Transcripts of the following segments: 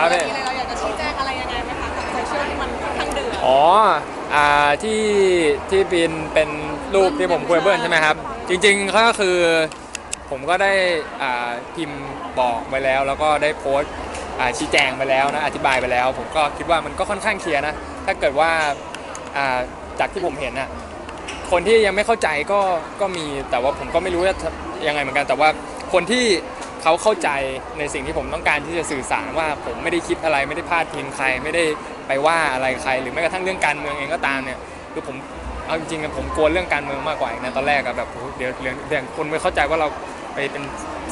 ครับเรื่พี่องนี้เลยเราอยากจะชี้แจงอะไรยังไงไหมคะกับโซเชียลที่มันค่อนข้างเดือดอ๋ออ่าที่ที่บินเป็นรูปที่ผมคุยกับเบิร์นใช่ไหมครับ จริงๆก็คือผมก็ได้อ่าพิมพ์บอกไว้แล้ว แล้วก็ได้โพสต์อ่าชี้แจงไปแล้วนะอธิบายไปแล้ว ผมก็คิดว่ามันก็ค่อนข้างเคลียร์นะถ้าเกิดว่าอ่าจากที่ผมเห็นน่ะคนที่ยังไม่เข้าใจก็ก็มีแต่ว่าผมก็ไม่รู้จะยังไงเหมือนกัน แต่ว่าคนที่ เขาเข้าใจในสิ่งที่ผมต้องการที่จะสื่อสารว่าผมไม่ได้คิดอะไรไม่ได้พาดพิงใคร ไม่ได้ไปว่าอะไรใคร หรือแม้กระทั่งเรื่องการเมืองเองก็ตามเนี่ยคือผมเอาจริงๆผมกลัวเรื่องการเมืองมากกว่าอีกนะตอนแรกอะแบบเดี๋ยวเดี๋ยวเดี๋ยวคนไม่เข้าใจว่าเราไปเป็น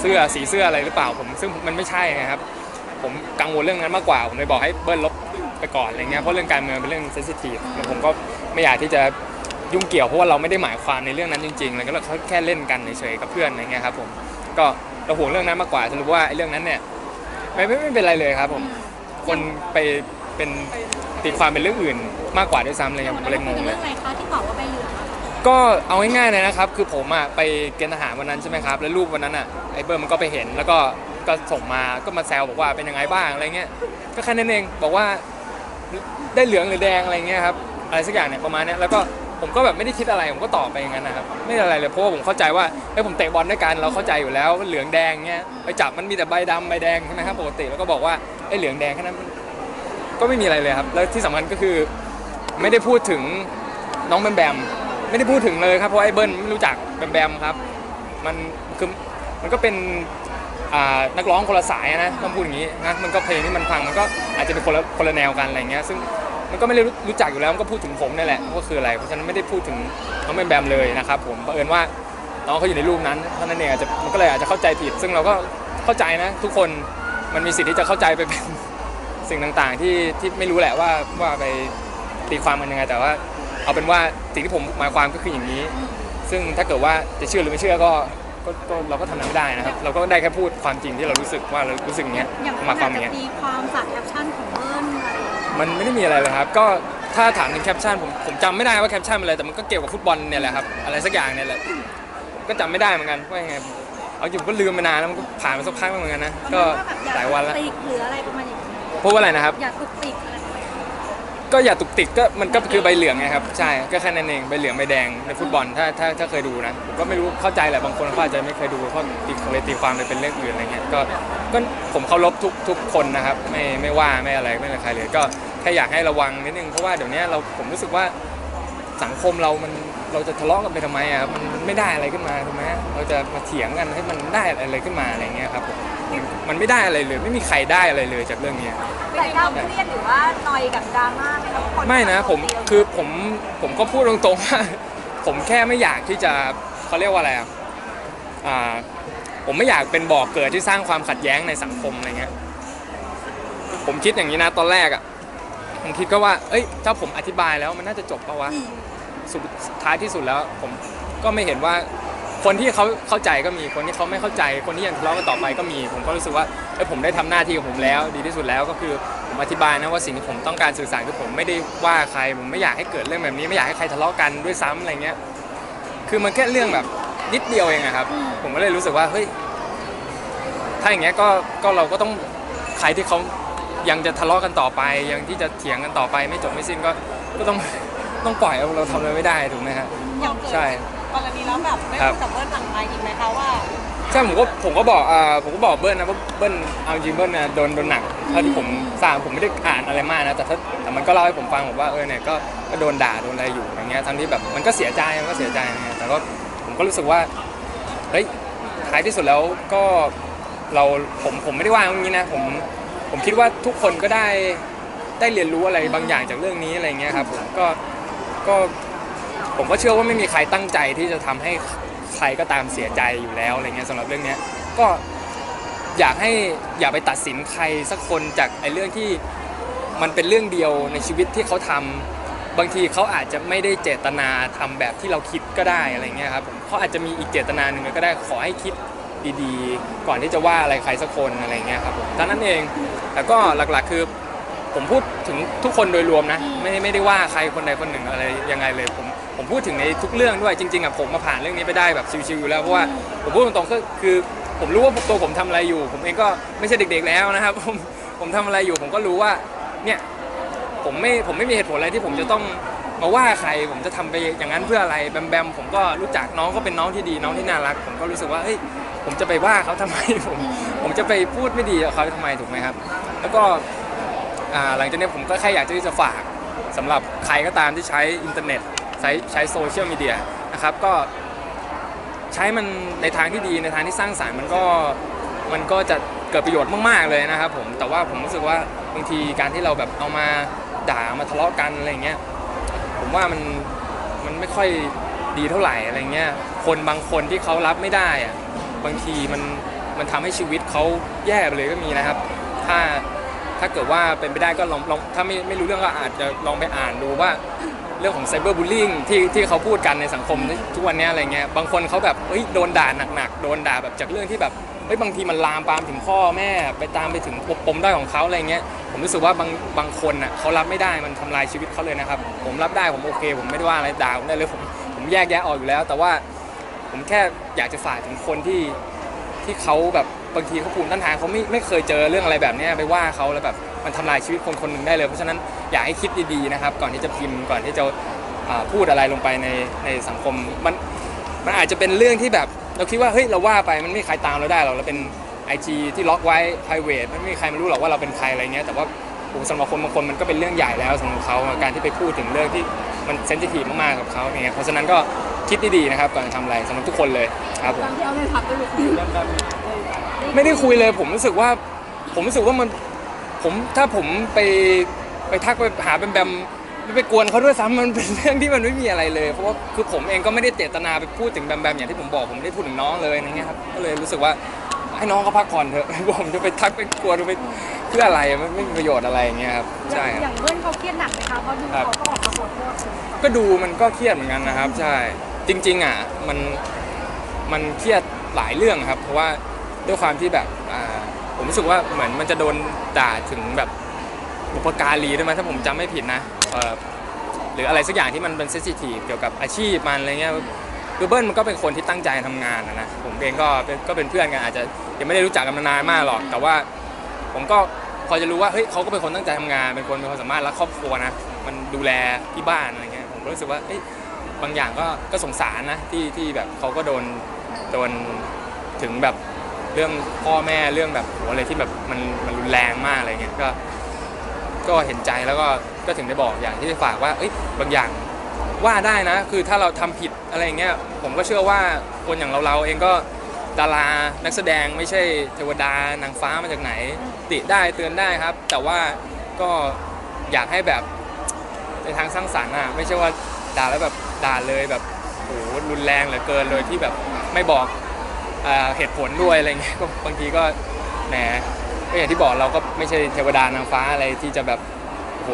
เสื้อสีเสื้ออะไรหรือเปล่าผมซึ่งมันไม่ใช่ไงครับ ผมกังวลเรื่องนั้นมากกว่า ผมเลยบอกให้เบิ้ลลบไปก่อนอะไรเงี้ยเพราะเรื่องการเมืองเป็นเรื่องเซนซิทีฟผมก็ไม่อยากที่จะยุ่งเกี่ยวเพราะว่าเราไม่ได้หมายความในเรื่องนั้นจริงๆเลยก็เราแค่เล่นกันเฉยๆกับเพื่อนอะไรเงี้ยครับผม ก็เราห่วงเรื่องนั้นมากกว่าสรุปว่าไอ้เรื่องนั้นเนี่ยไม่ไม่ไม่เป็นไรเลยครับผมคนไปเป็นตีความเป็นเรื่องอื่นมากกว่าด้วยซ้ำเลยครับผมเลยงงเลยเรื่องอะไรคะที่บอกว่าใบเหลืองอะก็เอาง่ายๆเลยนะครับ คือผมอะไปเกณฑ์ทหารวันนั้นใช่ไหมครับ แล้วรูปวันนั้นอะไอ้เบิร์ดมันก็ไปเห็นแล้วก็ก็ส่งมาก็มาแซวบอกว่าเป็นยังไงบ้างอะไรเงี้ยก็แค่นั้นเองบอกว่าได้เหลืองหรือแดงอะไรเงี้ยครับอะไรสักอย่างเนี่ยประมาณเนี้ยแล้วก็ ผมก็แบบไม่ได้คิดอะไรผมก็ตอบไปอย่างนั้นนะครับไม่ได้อะไรเลยเพราะว่าผมเข้าใจว่าไอ้ผมเตะบอลด้วยกันเราเข้าใจอยู่แล้วเหลืองแดงเงี้ยไปจับมันมีแต่ใบดำใบแดงใช่ไหมครับปกติแล้วก็บอกว่าไอ้เหลืองแดงแค่นั้นก็ไม่มีอะไรเลยครับแล้วที่สำคัญก็คือไม่ได้พูดถึงน้องแบมแบมไม่ได้พูดถึงเลยครับเพราะไอ้เบิ้ลไม่รู้จักแบมแบมครับ มันคือมันก็เป็นนักร้องคนละสายนะต้องพูดอย่างนี้นะมันก็เพลงที่มันฟังมันก็อาจจะเป็นคนละคนละแนวกันอะไรเงี้ยซึ่ง มันก็ไม่ได้รู้รู้จักอยู่แล้วมันก็พูดถึงผมนี่แหละว่าคืออะไร เพราะฉะนั้นไม่ได้พูดถึงน้องแบมแบมเลยนะครับผมบังเอิญว่าน้องเขาอยู่ในรูปนั้นเท่านั้นเองอาจจะมันก็เลยอาจจะเข้าใจผิด ซึ่งเราก็เข้าใจนะ ทุกคนมันมีสิทธิ์ที่จะเข้าใจไปเป็นสิ่งต่างๆ ที่ที่ไม่รู้แหละว่าว่าไปตีความมันยังไงแต่ว่า เอาเป็นว่าสิ่งที่ผมหมายความก็คืออย่างนี้ ซึ่งถ้าเกิดว่าจะเชื่อหรือไม่เชื่อก็ก็ก็เราก็ทำอะไรไม่ได้นะครับ เราก็ได้แค่พูดความจริงที่เรารู้สึกว่าเรารู้สึกอย่างเงี้ยอย่างคนหมายความอาจอย่างจะเงี้ย ตีความจากแคปชั่นของเบิ้ล มันไม่ได้มีอะไรเลยครับ ก็ถ้าถามถึงแคปชั่นผมผมจำไม่ได้ว่าแคปชั่นเป็นอะไรแต่มันก็เกี่ยวกับฟุตบอลเนี่ยแหละครับอะไรสักอย่างเนี่ยแหละก็จำไม่ได้เหมือนกันว่ายังไงเอาจริงผมก็ลืมไปนานแล้วมันก็ผ่านมาสักพักแล้วเหมือนกันนะก็หลายวันแล้วติกหรืออะไรประมาณอย่างนี้เพราะว่าอะไรนะครับ อย่าตุกติกอะไรประมาณนี้ก็อย่าตุกติกก็มันก็คือใบเหลืองไงครับใช่ก็แค่นั้นเองใบเหลืองใบแดงในฟุตบอลถ้าถ้าถ้าเคยดูนะผมก็ไม่รู้เข้าใจแหละบางคนเขาอาจจะไม่เคยดูเพราะตีเลยตีความไปเป็นเรื่องอื่นอะไรเงี้ยก็ ก็ผมเคารพทุกทุกคนนะครับ ไม่ไม่ว่าไม่อะไรไม่อะไรใครเลย ก็แค่อยากให้ระวังนิดนึงเพราะว่าเดี๋ยวนี้เราผมรู้สึกว่าสังคมเรามันเราจะทะเลาะกันไปทำไมอะครับมันมันไม่ได้อะไรขึ้นมาถูกไหมเราจะมาเถียงกันให้มันได้อะไรขึ้นมาอะไรเงี้ยครับผมมันมันไม่ได้อะไรเลยไม่มีใครได้อะไรเลยจากเรื่องเนี้ยแต่ก้าวเครียดหรือว่าหนอยกับดราม่าไหมคะเพราคนไม่นะผมคือผมผมก็พูดตรงๆว่าผมแค่ไม่อยากที่จะเขาเรียกว่าอะไรอะอ่า ผมไม่อยากเป็นบ่อกเกิดที่สร้างความขัดแย้งในสังคมอะไรเงี้ยผมคิดอย่างนี้นะตอนแรกอะผมคิดก็ว่า เอ้ยถ้าผมอธิบายแล้วมันน่าจะจบปะวะสุดท้ายที่สุดแล้วผมก็ไม่เห็นว่าคนที่เขาเข้าใจก็มีคนที่เขาไม่เข้าใจ คนที่ยังทะเลาะกันต่อไปก็มี ผมก็รู้สึกว่าเอ้ยผมได้ทำหน้าที่ของผมแล้ว ดีที่สุดแล้วก็คือผมอธิบายนะว่าสิ่งที่ผมต้องการสื่อสารคือผมไม่ได้ว่าใคร ผมไม่อยากให้เกิดเรื่องแบบนี้ ไม่อยากให้ใครทะเลาะกันด้วยซ้ำอะไรเงี้ยคือมันแค่เรื่องแบบ นิดเดียวเองอะครับ ผมก็เลยรู้สึกว่าเฮ้ยถ้าอย่างเงี้ยก็ก็เราก็ต้องใครที่เขายังจะทะเลาะกันต่อไป ยังที่จะเถียงกันต่อไปไม่จบไม่สิ้นก็ก็ต้องต้องปล่อยเอาเราทำอะไรไม่ได้ถูกไหมฮะอย่างเกิดใช่กรณีแล้วแบบได้ครับคุยกับเบิร์ดหลังไมค์อีกไหมคะว่าใช่ผมก็ผมก็บอกอ่าผมก็บอกเบิ้ลนะว่าเบิ้ลเอาจริงเบิ้ลนะโดนโดนหนักเท่าที่ผมทราบผมไม่ได้อ่านอะไรมากนะแต่ถ้าแต่มันก็เล่าให้ผมฟังบอกว่าเออเนี่ยก็ก็โดนด่าโดนอะไรอยู่อย่างเงี้ยทั้งที่แบบมันก็เสียใจมันก็เสียใจนะแต่ก็ผม ก็รู้สึกว่าเฮ้ยท้ายที่สุดแล้วก็เราผมผมไม่ได้ว่าอย่างนี้นะผมผมคิดว่าทุกคนก็ได้ได้เรียนรู้อะไรบางอย่างจากเรื่องนี้อะไรเงี้ยครับผมก็ก็ผมก็เชื่อว่าไม่มีใครตั้งใจที่จะทำให้ใครก็ตามเสียใจอยู่แล้วอะไรเงี้ยสำหรับเรื่องเนี้ยก็อยากให้อย่าไปตัดสินใครสักคนจากไอ้เรื่องที่มันเป็นเรื่องเดียวในชีวิตที่เขาทำ บางทีเขาอาจจะไม่ได้เจตนาทำแบบที่เราคิดก็ได้อะไรเงี้ยครับผมเขาอาจจะมีอีกเจตนาหนึ่งก็ได้ขอให้คิดดีๆ ก่อนที่จะว่าอะไรใครสักคนอะไรเงี้ยครับผมเท่านั้นเองแต่ก็หลักๆคือผมพูดถึงทุกคนโดยรวมนะไม่ได้ไม่ได้ว่าใครคนใดคนหนึ่งอะไรยังไงเลยผมผมพูดถึงในทุกเรื่องด้วยจริงๆอะผมมาผ่านเรื่องนี้ไปได้แบบชิวๆอยู่แล้วเพราะว่าผมพูดตรงๆก็คือผมรู้ว่าตัวผมทำอะไรอยู่ ผมเองก็ไม่ใช่เด็กๆแล้วนะครับผมผมทำอะไรอยู่ผมก็รู้ว่าเนี่ย ผมไม่ผมไม่มีเหตุผลอะไรที่ผมจะต้องมาว่าใครผมจะทำไปอย่างนั้นเพื่ออะไรแบมแบมผมก็รู้จักน้องก็เป็นน้องที่ดีน้องที่น่ารัก ผมก็รู้สึกว่าเฮ้ยผมจะไปว่าเขาทำไมผมผมจะไปพูดไม่ดีกับเขาทำไมถูกไหมครับ แล้วก็หลังจากนี้ผมก็แค่อยากจะที่จะฝากสำหรับใครก็ตามที่ใช้อินเทอร์เน็ตใช้ใช้โซเชียลมีเดียนะครับก็ใช้มันในทางที่ดีในทางที่สร้างสรรค์มันก็มันก็จะเกิดประโยชน์มาก ๆ เลยนะครับผมแต่ว่าผมรู้สึกว่าบางทีการที่เราแบบเอามา ด่ามาทะเลาะกันอะไรเงี้ยผมว่ามันมันไม่ค่อยดีเท่าไหร่อะไรเงี้ยคนบางคนที่เขารับไม่ได้อะบางทีมันมันทำให้ชีวิตเขาแย่ไปเลยก็มีนะครับ ถ้าถ้าเกิดว่าเป็นไปได้ก็ลองลองถ้าไม่ไม่รู้เรื่องก็อาจจะลองไปอ่านดูว่าเรื่องของไซเบอร์บูล i ิ g ที่ที่เขาพูดกันในสังคมทุกวันนี้อะไรเงี้ยบางคนเขาแบบเฮ้ยโดนด่าหนักๆโดนด่าแบบจากเรื่องที่แบบ เฮ้ยบางทีมันลามปามถึงพ่อแม่ไปตามไปถึงปมด้อยของเขาอะไรเงี้ยผมรู้สึกว่าบางบางคนอะเขารับไม่ได้มันทำลายชีวิตเขาเลยนะครับ ผมรับได้ผมโอเค ผมไม่ได้ว่าอะไรด่าผมได้เลยผมผมแยกแยะออกอยู่แล้ว แต่ว่าผมแค่อยากจะฝากถึงคนที่ที่เขาแบบบางทีเขาภูมิต้านทานเขาไม่ไม่เคยเจอเรื่องอะไรแบบเนี้ยไปว่าเขาแล้วแบบมันทำลายชีวิตคนคนหนึ่งได้เลยเพราะฉะนั้นอยากให้คิดดีๆนะครับ ก่อนที่จะพิมพ์ก่อนที่จะอ่าพูดอะไรลงไปในในสังคมมัน มันอาจจะเป็นเรื่องที่แบบ เราคิดว่าเฮ้ยเราว่าไปมันไม่มีใครตามเราได้หรอกเราเป็น IG ที่ล็อกไว้ private ไม่มีใครมารู้หรอกว่าเราเป็นใครอะไรเงี้ยแต่ว่าโอ้สำหรับคนบางคนมันก็เป็นเรื่องใหญ่แล้วสำหรับเขาการที่ไปพูดถึงเรื่องที่มันเซนซิทีฟมากๆกับเขาอย่างเงี้ยเพราะฉะนั้นก็คิดดีๆนะครับก่อนจะทำอะไรสำหรับทุกคนเลยครับผม ตอนที่เอาไปพักได้ไปคุยไม่ได้คุยเลยผมรู้สึกว่าผมรู้สึกว่ามันผมถ้าผมไปไปทักไปหาแบมแบม ไม่ไปกวนเขาด้วยซ้ำมันเป็นเรื่องที่มันไม่มีอะไรเลย เพราะว่าคือผมเองก็ไม่ได้เจตนาไปพูดถึงแบมแบมอย่างที่ผมบอกผมไม่ได้พูดถึงน้องเลยอย่างเงี้ยครับก็เลยรู้สึกว่าให้น้องเขาพักผ่อนเถอะผมจะไปทักไปกวนไปเพื่ออะไรมันไม่มีประโยชน์อะไรอย่างเงี้ยครับใช่ครับ อย่างเบิ้ลเขาเครียดหนักไหมคะเพราะดูครับเขาก็ออกมาขอโทษถึงก็ดูมันก็เครียดเหมือนกันนะครับ ใช่จริง ๆอะมันมันเครียดหลายเรื่องครับ เพราะว่าด้วยความที่แบบอ่าผมรู้สึกว่าเหมือนมันจะโดนด่าถึงแบบบุพการีด้วยมั้ยถ้าผมจำไม่ผิดนะเอ่อ หรืออะไรสักอย่างที่มันเป็นเซนซิทีฟเกี่ยวกับอาชีพมันอะไรเงี้ยคือเบิ้ลมันก็เป็นคนที่ตั้งใจทำงานนะนะผมเองก็เป็นก็เป็นเพื่อนกันอาจจะยังไม่ได้รู้จักกันนานมากหรอก แต่ว่าผมก็พอจะรู้ว่าเฮ้ยเขาก็เป็นคนตั้งใจทำงานเป็นคนมีความสามารถและครอบครัวนะมันดูแลที่บ้านอะไรเงี้ยผมก็รู้สึกว่าเอ้ยบางอย่างก็ก็สงสารนะที่ที่แบบเขาก็โดนโดนถึงแบบเรื่องพ่อแม่เรื่องแบบอะไรที่แบบมันมันรุนแรงมากอะไรเงี้ยก็ ก็เห็นใจแล้วก็ก็ถึงได้บอกอย่างที่ได้ฝากว่าเอ้ยบางอย่างว่าได้นะ คือถ้าเราทำผิดอะไรเงี้ยผมก็เชื่อว่าคนอย่างเราเราเองก็ดารานักแสดงไม่ใช่เทวดานางฟ้ามาจากไหน ติได้เตือนได้ครับ แต่ว่าก็อยากให้แบบในทางสร้างสรรค์อะไม่ใช่ว่าด่าแล้วแบบด่าเลยแบบโหรุนแรงเหลือเกินเลยที่แบบไม่บอกอ่าเหตุผลด้วยอะไรเงี้ยก็บางทีก็แหม ก็อย่างที่บอกเราก็ไม่ใช่เทวดานางฟ้าอะไรที่จะแบบโห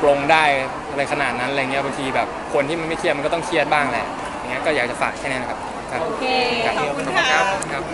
ปรงได้อะไรขนาดนั้นอะไรเงี้ยบางทีแบบคนที่มันไม่เครียดมันก็ต้องเครียดบ้างแหละอย่างเงี้ยก็อยากจะฝากแค่นี้นะครับครับโอเคครับขอบคุณค่ะ ครับ